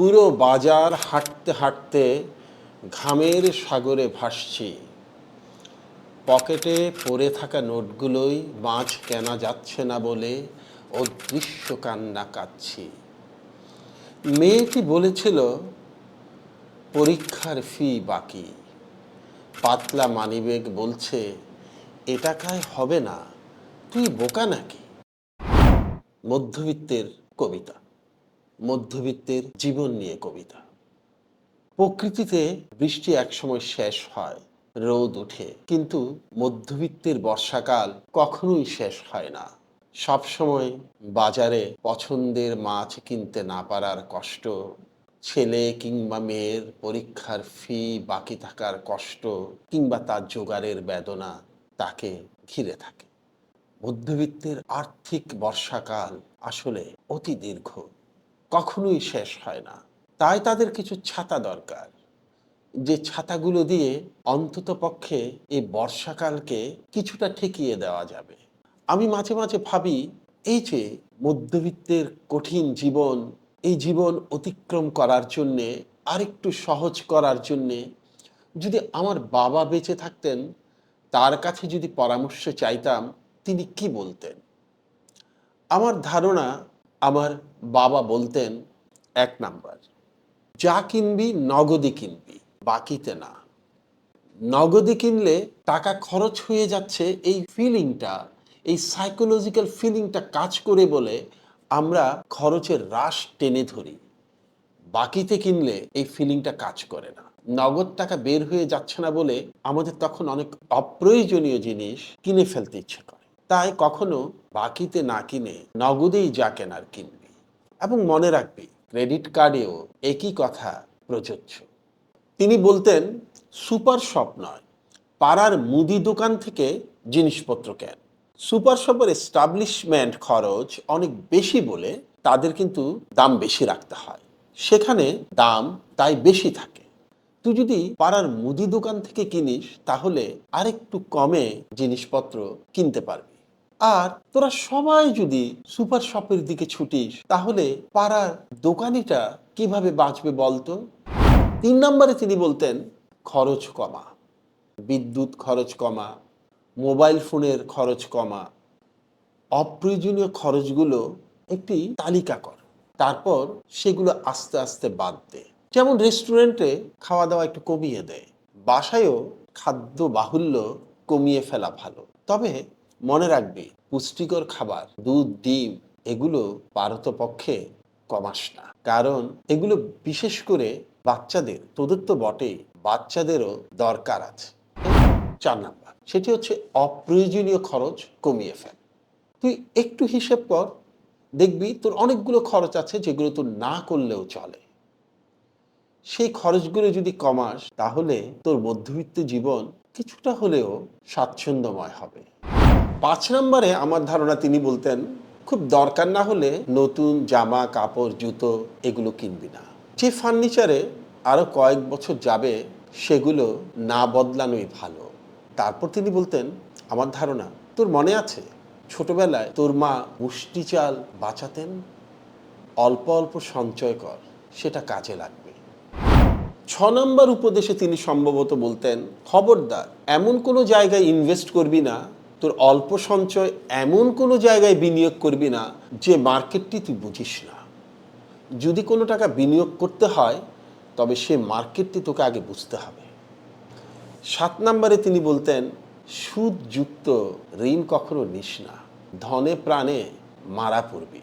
পুরো বাজার হাঁটতে হাঁটতে ঘামের সাগরে ভাসছি। পকেটে পড়ে থাকা নোটগুলোই মাছ কেনা যাচ্ছে না বলে অদৃশ্য কান্না কাচ্ছি মেয়েটি বলেছিল, পরীক্ষার ফি বাকি। পাতলা মানিবেগ বলছে, এ টাকায় হবে না, তুই বোকা নাকি? মধ্যবিত্তের কবিতা। মধ্যবিত্তের জীবন নিয়ে কবিতা। প্রকৃতিতে বৃষ্টি একসময় শেষ হয়, রোদ ওঠে, কিন্তু মধ্যবিত্তের বর্ষাকাল কখনোই শেষ হয় না। সবসময় বাজারে পছন্দের মাছ কিনতে না পারার কষ্ট, ছেলে কিংবা মেয়ের পরীক্ষার ফি বাকি থাকার কষ্ট কিংবা তার জোগাড়ের বেদনা তাকে ঘিরে থাকে। মধ্যবিত্তের আর্থিক বর্ষাকাল আসলে অতি দীর্ঘ। কখনোই শেষ হয় না। তাই তাদের কিছু ছাতা দরকার। যে ছাতাগুলো দিয়ে অন্তত পক্ষে এই বর্ষাকালকে কিছুটা ঠেকিয়ে দেওয়া যাবে। আমি মাঝে মাঝে ভাবি, এই যে মধ্যবিত্তের কঠিন জীবন, এই জীবন অতিক্রম করার জন্যে, আরেকটু সহজ করার জন্যে, যদি আমার বাবা বেঁচে থাকতেন, তার কাছে যদি পরামর্শ চাইতাম, তিনি কি বলতেন? আমার ধারণা আমার বাবা বলতেন, এক নাম্বার, যা কিনবি নগদে কিনবি, বাকিতে না। নগদে কিনলে টাকা খরচ হয়ে যাচ্ছে এই ফিলিংটা এই সাইকোলজিক্যাল ফিলিংটা কাজ করে বলে আমরা খরচের হ্রাস টেনে ধরি। বাকিতে কিনলে এই ফিলিংটা কাজ করে না। নগদ টাকা বের হয়ে যাচ্ছে না বলে আমাদের তখন অনেক অপ্রয়োজনীয় জিনিস কিনে ফেলতে ইচ্ছে করে। তাই কখনো বাকিতে না কিনে নগদেই যা কেনার কিনবি। এবং মনে রাখবি, ক্রেডিট কার্ডেও একই কথা প্রযোজ্য। তিনি বলতেন, সুপার শপ নয়, পাড়ার মুদি দোকান থেকে জিনিসপত্র কেন? সুপার শপের এস্টাবলিশমেন্ট খরচ অনেক বেশি বলে তাদের কিন্তু দাম বেশি রাখতে হয়। সেখানে দাম তাই বেশি থাকে। তুই যদি পাড়ার মুদি দোকান থেকে কিনিস, তাহলে আরেকটু কমে জিনিসপত্র কিনতে পারবি। আর তোরা সবাই যদি সুপার শপের দিকে ছুটিস, তাহলে পাড়ার দোকানিটা কীভাবে বাঁচবে বলতো? তিন নম্বরে তিনি বলতেন, খরচ কমা। বিদ্যুৎ খরচ কমা, মোবাইল ফোনের খরচ কমা। অপ্রয়োজনীয় খরচগুলো একটি তালিকা কর। তারপর সেগুলো আস্তে আস্তে বাদ দে। যেমন রেস্টুরেন্টে খাওয়া দাওয়া একটু কমিয়ে দেয় বাসায়ও খাদ্য বাহুল্য কমিয়ে ফেলা ভালো। তবে মনে রাখবে, পুষ্টিকর খাবার, দুধ, ডিম, এগুলো পারতপক্ষে কমাস না। কারণ এগুলো বিশেষ করে বাচ্চাদের তোদের তো বটেই বাচ্চাদেরও দরকার আছে। চার নাম্বার, সেটি হচ্ছে অপ্রয়োজনীয় খরচ কমিয়ে ফেল। তুই একটু হিসেব কর, দেখবি তোর অনেকগুলো খরচ আছে যেগুলো তোর না করলেও চলে। সেই খরচগুলো যদি কমাস, তাহলে তোর মধ্যবিত্ত জীবন কিছুটা হলেও স্বাচ্ছন্দ্যময় হবে। পাঁচ নম্বরে আমার ধারণা তিনি বলতেন, খুব দরকার না হলে নতুন জামা, কাপড়, জুতো এগুলো কিনবি না। যে ফার্নিচারে আরও কয়েক বছর যাবে, সেগুলো না বদলানোই ভালো। তারপর তিনি বলতেন, আমার ধারণা, তোর মনে আছে? ছোটবেলায় তোর মা মুষ্টি চাল বাঁচাতেন? অল্প অল্প সঞ্চয় কর, সেটা কাজে লাগবে। ছ নম্বর উপদেশে তিনি সম্ভবত বলতেন, খবরদার, এমন কোনো জায়গায় ইনভেস্ট করবি না তোর অল্প সঞ্চয় এমন কোনো জায়গায় বিনিয়োগ করবি না যে মার্কেটটি তুই বুঝিস না। যদি কোনো টাকা বিনিয়োগ করতে হয়, তবে সে মার্কেটটি তোকে আগে বুঝতে হবে। সাত নম্বরে তিনি বলতেন, সুদযুক্ত ঋণ কখনো নিস না, ধনে প্রাণে মারা পড়বি।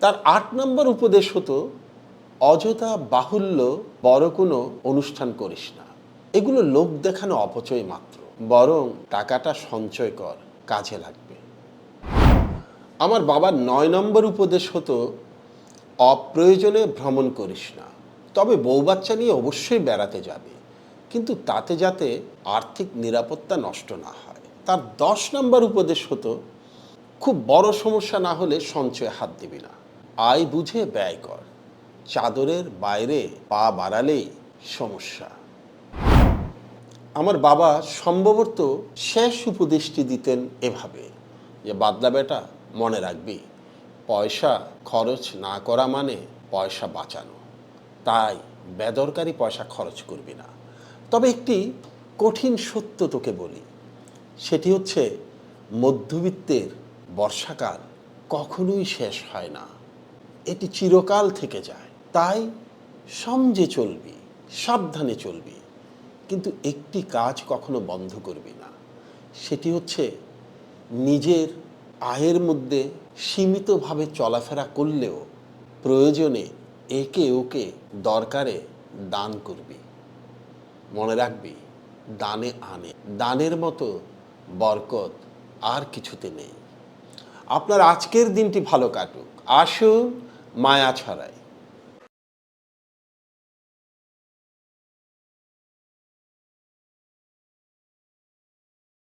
তার আট নম্বর উপদেশ হতো, অযথা বাহুল্য বড় কোনো অনুষ্ঠান করিস না। এগুলো লোক দেখানো অপচয় মাত্র। বরং টাকাটা সঞ্চয় কর কাজে লাগবে। আমার বাবার নয় নম্বর উপদেশ হতো, অপ্রয়োজনে ভ্রমণ করিস না। তবে বউ বাচ্চা নিয়ে অবশ্যই বেড়াতে যাবে। কিন্তু তাতে যাতে আর্থিক নিরাপত্তা নষ্ট না হয়। তার দশ নম্বর উপদেশ হতো, খুব বড় সমস্যা না হলে সঞ্চয়ে হাত দিবি না। আয় বুঝে ব্যয় কর। চাদরের বাইরে পা বাড়ালেই সমস্যা। আমার বাবা সম্ভবত শেষ উপদেশটি দিতেন এভাবে, যে বাদলা বেটা মনে রাখবি, পয়সা খরচ না করা মানে পয়সা বাঁচানো। তাই বেদরকারি পয়সা খরচ করবি না। তবে একটি কঠিন সত্য তোকে বলি, সেটি হচ্ছে মধ্যবিত্তের বর্ষাকাল কখনোই শেষ হয় না। এটি চিরকাল থেকে যায়। তাই সমঝে চলবি, সাবধানে চলবি। কিন্তু একটি কাজ কখনো বন্ধ করবি না। সেটি হচ্ছে নিজের আয়ের মধ্যে সীমিতভাবে চলাফেরা করলেও প্রয়োজনে একে ওকে দরকারে দান করবি। মনে রাখবি, দানে আনে। দানের মতো বরকত আর কিছুতে নেই। আপনার আজকের দিনটি ভালো কাটুক। আসুন মায়া ছড়ায়